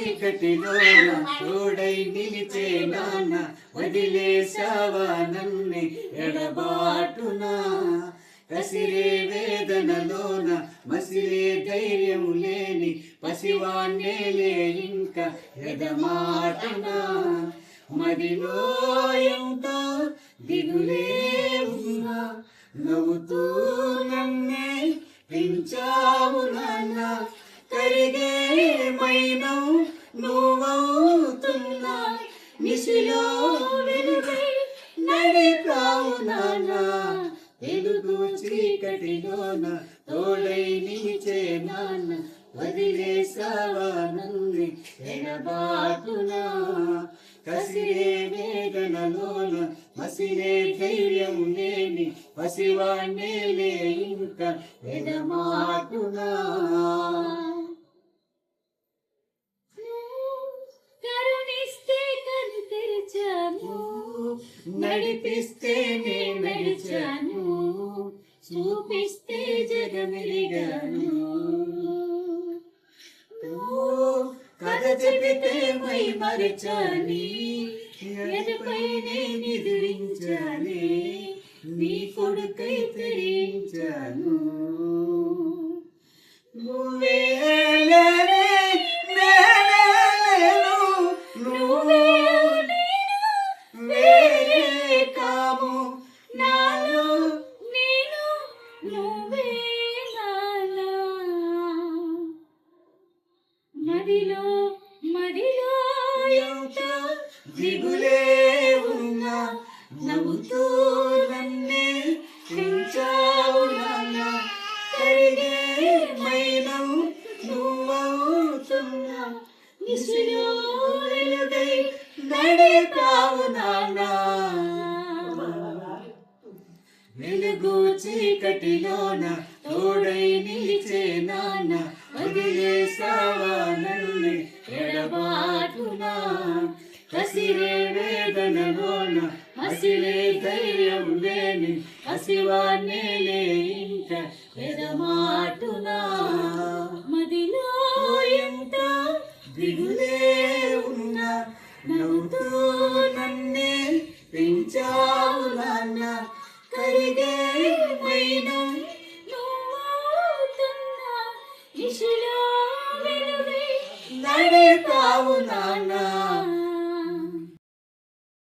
చీకటిలో తోడై నిలిచే నాన్న వదిలేసావా నన్ను ఎడబాటునా? కసిరే వేదనలోన మసిరే ధైర్యం లేని పసివాణ్ణేలే ఇంకా ఎదమాటనా మదిలో ఎంతో దిగులే ఉన్నా నవ్వుతూ నన్నే పెంచావు నాన్న. కరిగే మైనం నువ్వవుతున్నా నిశిలో వెలుగై నడిపావు నాన్న వెలుగు చీకటిలోన తోడై నిలిచే నాన్న? వదిలేసావా ఎడబాటునా? కసిరే వేదనలోన మసిరే ధైర్యం లేని పసివాణ్ణేలే ఇంకా ఎడమాటునా. కరుణిస్తే కను తెరిచాను. నడిపిస్తే నే నడిచాను. చూపిస్తే జగమెలిగాను కథ చెబితే మై మరచాని ఎదపై నేను నీ కొడుకై తెరించాను. నువ్వే దిగులే ఉన్నా నవ్వుతూ నన్నే పెంచావు నాన్న కరిగే మైనం నువ్వవుతున్నా? నిశలో నడిపావు నాన్న వెలుగు చీకటిలోన తోడై నిలిచే నాన్న కసిరే వేదనలోన అసిలే ధైర్యం లేని అసివాన్నేలే ఇంక ఎడమాటునా మదిలో ఎంత దిగులే ఉన్నా నవ్వుతూ నన్నే పెంచావు నాన్న కరిగే మైనం నువ్వుతున్నా దిశలో నాన్న